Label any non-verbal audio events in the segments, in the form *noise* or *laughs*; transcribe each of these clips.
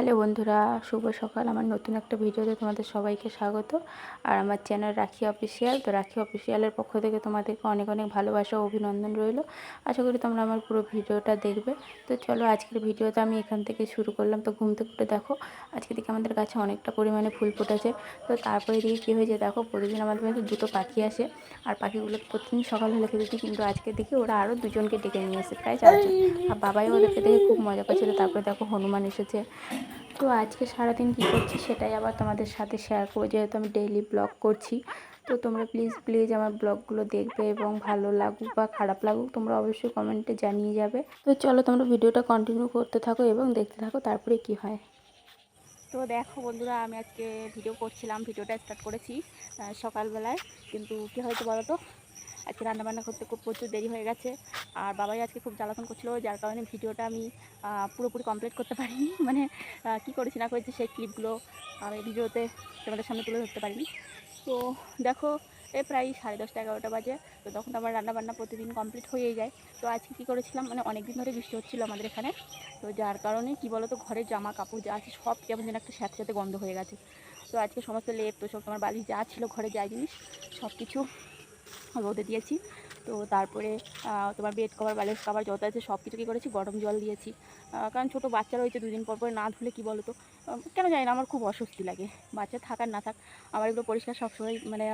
Hello বন্ধুরা, শুভ সকাল। আমার নতুন একটা ভিডিওতে তোমাদের সবাইকে স্বাগত। আর আমার চ্যানেল রাখি অফিসিয়াল। তো রাখি অফিসিয়ালের পক্ষ থেকে তোমাদেরকে অনেক অনেক ভালোবাসা অভিনন্দন রইল। আশা করি তোমরা আমার পুরো ভিডিওটা দেখবে। তো চলো আজকের ভিডিওটা আমি এখান থেকে শুরু করলাম। তো ঘুম থেকে দেখো, আজকে দিকে আমাদের কাছে অনেকটা পরিমাণে ফুল ফুটেছে। তো তারপরে দিকে কী হয়েছে দেখো, প্রতিদিন আমাদের কাছে দুটো পাখি আসে। আর পাখিগুলো প্রতিদিন সকাল হলে খেতে কিন্তু আজকে দেখি ওরা আরও দুজনকে ডেকে নিয়ে এসে প্রায় চারজন। আর বাবাই ওদেরকে দেখে খুব মজা পাচ্ছিলো তারপরে দেখো হনুমান এসেছে। তো আজকে সারাদিন কী করছি সেটাই আবার তোমাদের সাথে শেয়ার করব। যেহেতু আমি ডেইলি ব্লগ করছি, তো তোমরা প্লিজ প্লিজ আমার ব্লগগুলো দেখবে এবং ভালো লাগুক বা খারাপ লাগুক, তোমরা অবশ্যই কমেন্টে জানিয়ে যাবে। তো চলো তোমরা ভিডিওটা কন্টিনিউ করতে থাকো এবং দেখতে থাকো তারপরে কি হয়। তো দেখো বন্ধুরা, আমি আজকে ভিডিও করছিলাম ভিডিওটা স্টার্ট করেছি সকালবেলায়। কিন্তু কী হয়েছে বলো তো আজকে রান্নাবান্না করতে খুব প্রচুর দেরি হয়ে গেছে। আর বাবাই আজকে খুব জ্বালাতন করছিল, যার কারণে ভিডিওটা আমি পুরোপুরি কমপ্লিট করতে পারিনি। *laughs* মানে কী করেছি না করেছি সেই ক্লিপগুলো আমি ভিডিওতে তোমাদের সামনে তুলে ধরতে পারিনি। তো দেখো এই প্রায় সাড়ে দশটা এগারোটা বাজে, তো তখন আমার রান্নাবান্না প্রতিদিন কমপ্লিট হয়েই যায়। তো আজকে কী করেছিলাম মানে অনেক দিন ধরে বৃষ্টি হচ্ছিল আমাদের এখানে, তো যার কারণে কি বলো তো ঘরের জামা কাপড় যা আছে সব কেমন যেন একটা সাথে সাথে গন্ধ হয়ে গেছে। তো আজকে সমস্ত লেপ তো সব তোমার বালি যা ছিল ঘরে যা জিনিস সব কিছু রোদে দিয়েছি। তো তারপরে তোমার বেড কভার ব্যালেন্স কভার যত আছে সব কিছু কী করেছি, গরম জল দিয়েছি। কারণ ছোটো বাচ্চা রয়েছে দুদিন পর পর না ধুলে কী বলো তো কেন জানি না, আমার খুব অস্বস্তি লাগে। বাচ্চা থাক আর না থাক, আমার এগুলো পরিষ্কার সবসময় মানে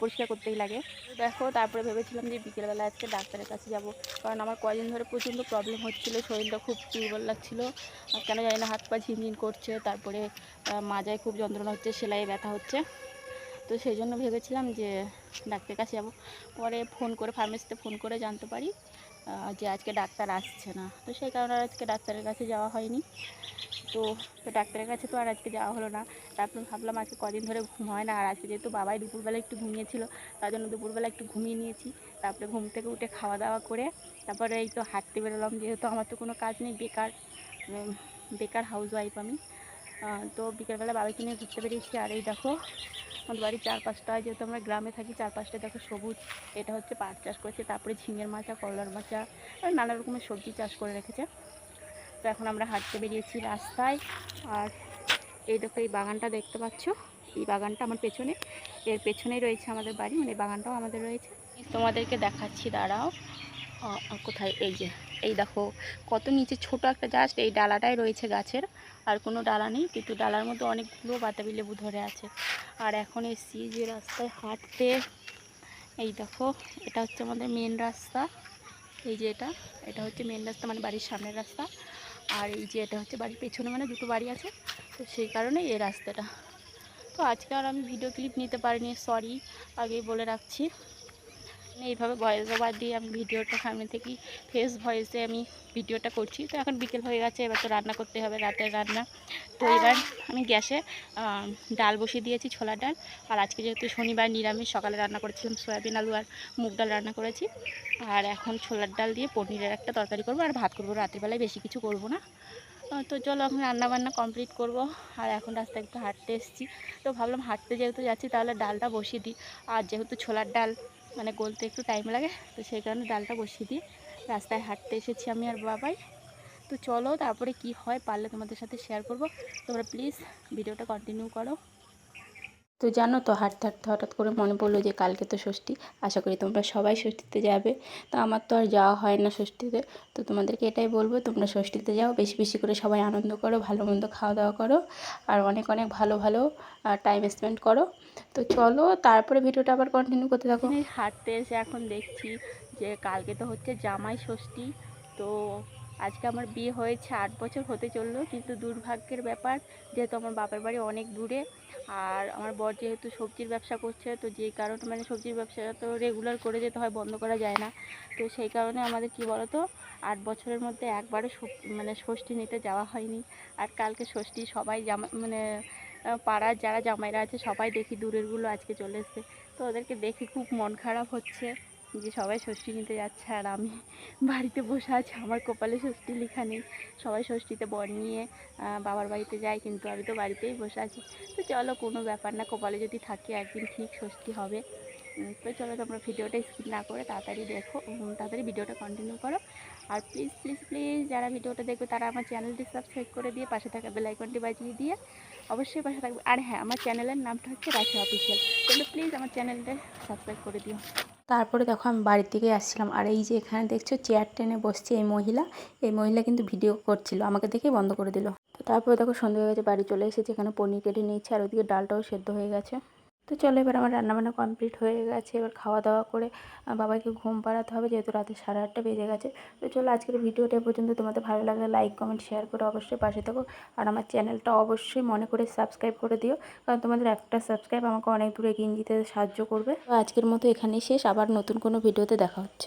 পরিষ্কার করতেই লাগে। দেখো, তারপরে ভেবেছিলাম যে বিকেলবেলা আজকে ডাক্তারের কাছে যাব, কারণ আমার কয়দিন ধরে প্রচণ্ড প্রবলেম হচ্ছিল, শরীরটা খুব দুর্বল লাগছিল। কেন জানি না, হাত পা ঝিনঝিন করছে, তারপরে মাজায় খুব যন্ত্রণা হচ্ছে, সেলাইয়ে ব্যথা হচ্ছে। তো সেই জন্য ভেবেছিলাম যে ডাক্তারের কাছে যাব। পরে ফোন করে ফার্মেসিতে ফোন করে জানতে পারি যে আজকে ডাক্তার আসছে না। তো সেই কারণে আজকে ডাক্তারের কাছে যাওয়া হয়নি। তো তো ডাক্তারের কাছে তো আর আজকে যাওয়া হলো না। তারপর ভাবলাম আজকে কদিন ধরে ঘুম হয় না, আর আজকে যেহেতু বাবাই দুপুরবেলা একটু ঘুমিয়েছিল, তার জন্য দুপুরবেলা একটু ঘুমিয়ে নিয়েছি। তারপরে ঘুম থেকে উঠে খাওয়া দাওয়া করে, তারপরে এই তো হাঁটতে বেরোলাম, যেহেতু আমার তো কোনো কাজ নেই, বেকার বেকার হাউস ওয়াইফ আমি তো বিকেলবেলা বাবাকে নিয়ে ঘুরতে বেরিয়েছি, আর এই দেখো আমাদের বাড়ির চারপাশটা, যেহেতু আমরা গ্রামে থাকি, চারপাশটা দেখো সবুজ। এটা হচ্ছে পাট চাষ করেছে, তারপরে ঝিঙের মাচা, করলার মাচা নানা রকমের সবজি চাষ করে রেখেছে। তো এখন আমরা হাঁটতে বেরিয়েছি রাস্তায়, আর এই দেখো এই বাগানটা দেখতে পাচ্ছ। এই বাগানটা আমার পেছনে, এর পেছনেই রয়েছে আমাদের বাড়ি মানে বাগানটাও আমাদের রয়েছে। তোমাদেরকে দেখাচ্ছি, দাঁড়াও। কোথায়? এই যে, এই দেখো, কত নিচে ছোট একটা জাস্ট এই ডালাটাই রয়েছে গাছের, আর কোনো ডালা নেই, কিন্তু ডালার মধ্যে অনেকগুলো বাতাবি লেবু ধরে আছে। আর এখন এসছি যে রাস্তায় হাঁটতে। এই দেখো, এটা হচ্ছে আমাদের মেন রাস্তা। এই যে এটা এটা হচ্ছে মেন রাস্তা মানে বাড়ির সামনের রাস্তা। আর এই যে এটা হচ্ছে বাড়ির পেছনে মানে দুটো বাড়ি আছে, তো সেই কারণে এই রাস্তাটা। তো আজকে আর আমি ভিডিও ক্লিপ নিতে পারিনি সরি আগেই বলে রাখছি। এইভাবে ভয়েস ওভার দিয়ে আমি ভিডিওটা সামনে থেকেই ফেস ভয়েসে আমি ভিডিওটা করছি। তো এখন বিকেল হয়ে গেছে, এবার তো রান্না করতে হবে রাতের রান্না। তো এবার আমি গ্যাসে ডাল বসিয়ে দিয়েছি ছোলার ডাল। আর আজকে যেহেতু শনিবার নিরামিষ, সকালে রান্না করেছিলাম সয়াবিন আলু আর মুগ ডাল রান্না করেছি। আর এখন ছোলার ডাল দিয়ে পনিরের একটা তরকারি করব আর ভাত করব। রাত্রিবেলায় বেশি কিছু করব না। তো চলো এখন রান্না বান্না কমপ্লিট করব। আর এখন রাস্তায় একটু হাঁটতে এসেছি। তো ভাবলাম হাঁটতে যেহেতু যাচ্ছি, তাহলে ডালটা বসিয়ে দিই। আর যেহেতু ছোলার ডাল মানে গলতে একটু টাইম লাগে, তো সেই কারণে ডালটা বসিয়ে দিই। রাস্তায় হাঁটতে এসেছি আমি আর বাবাই। তো চলো, তারপরে কি হয় পারলে তোমাদের সাথে শেয়ার করব। তোমরা প্লিজ ভিডিওটা কন্টিনিউ করো। তো জানো তো, হাঁটতে হাঁটতে হঠাৎ করে মনে পড়ল যে কালকে তো ষষ্ঠী, আশা করি তোমরা সবাই ষষ্ঠীতে যাবে। তো আমার তো আর যাওয়া হয় না ষষ্ঠীতে। তো তোমাদেরকে এটাই বলব, তোমরা ষষ্ঠীতে যাও, বেশি বেশি করে সবাই আনন্দ করো, ভালো মন্দ খাওয়া দাওয়া করো, আর অনেক অনেক ভালো ভালো টাইম স্পেন্ড করো। তো চলো, তারপরে ভিডিওটা আবার কন্টিনিউ করতে থাকো। হাঁটতে এসে এখন দেখছি যে কালকে তো হচ্ছে জামাই ষষ্ঠী, তো আজকে আমার বিয়ে হয়েছে, আট বছর হতে চলল, কিন্তু দুর্ভাগ্যের ব্যাপার যেহেতু আমার বাপের বাড়ি অনেক দূরে আর আমার বর যেহেতু সবজির ব্যবসা করছে, তো যেই কারণে মানে সবজির ব্যবসা তো রেগুলার করে যেতে হয়, বন্ধ করা যায় না। তো সেই কারণে আমাদের কি বলতো, আট বছরের মধ্যে একবারও সব- মানে ষষ্ঠী নিতে যাওয়া হয়নি। আর কালকে ষষ্ঠী সবাই জামা মানে পাড়ার যারা জামাইরা আছে সবাই দেখি দূরেরগুলো আজকে চলে এসছে। তো ওদেরকে দেখে খুব মন খারাপ হচ্ছে। যে সবাই ষষ্ঠী নিতে যাচ্ছে আর আমি বাড়িতে বসে আছি, আমার কপালে ষষ্ঠী লেখা নেই। সবাই ষষ্ঠীতে বর নিয়ে বাবার বাড়িতে যায়, কিন্তু আমি তো বাড়িতেই বসে আছি। তো চলো, কোনো ব্যাপার না, কপালে যদি থাকে একদিন ঠিক ষষ্ঠী হবে। তো চলো, তোমরা ভিডিওটা স্কিপ না করে তাড়াতাড়ি দেখো তাড়াতাড়ি ভিডিওটা কন্টিনিউ করো। আর প্লিজ প্লিজ প্লিজ যারা ভিডিওটা দেখবে, তারা আমার চ্যানেলটি সাবস্ক্রাইব করে দিয়ে পাশে থাকা বেল আইকনটি বাজিয়ে দিয়ে অবশ্যই পাশে থাকবে। আর হ্যাঁ আমার চ্যানেলের নামটা হচ্ছে রাখি অফিসিয়াল তোমরা প্লিজ আমার চ্যানেলটা সাবস্ক্রাইব করে দিও। তারপরে দেখো আমি বাড়ির দিকে আসছিলাম। আর এই যে এখানে দেখছ চেয়ার টেনে বসছে এই মহিলা। এই মহিলা কিন্তু ভিডিও করছিল, আমাকে দেখে বন্ধ করে দিল। তো তারপরে দেখো সন্ধ্যে হয়ে গেছে, বাড়ি চলে এসেছে। এখানে পনির কেটে নিয়েছে, আর ওদিকে ডালটাও সেদ্ধ হয়ে গেছে। তো চলো এবার আমার রান্নাবান্না কমপ্লিট হয়ে গেছে। এবার খাওয়া দাওয়া করে বাবাকে ঘুম পাড়াতে হবে যেহেতু রাতে সাড়ে আটটা বেজে গেছে। তো চলো আজকের ভিডিওটা পর্যন্ত। তোমাদের ভালো লাগলে লাইক কমেন্ট শেয়ার করে অবশ্যই পাশে থাকো। আর আমার চ্যানেলটা অবশ্যই মনে করে সাবস্ক্রাইব করে দিও। কারণ তোমাদের একটা সাবস্ক্রাইব আমাকে অনেক দূরে এগিয়ে যেতে সাহায্য করবে। তো আজকের মতো এখানেই শেষ। আবার নতুন কোনো ভিডিওতে দেখা হচ্ছে।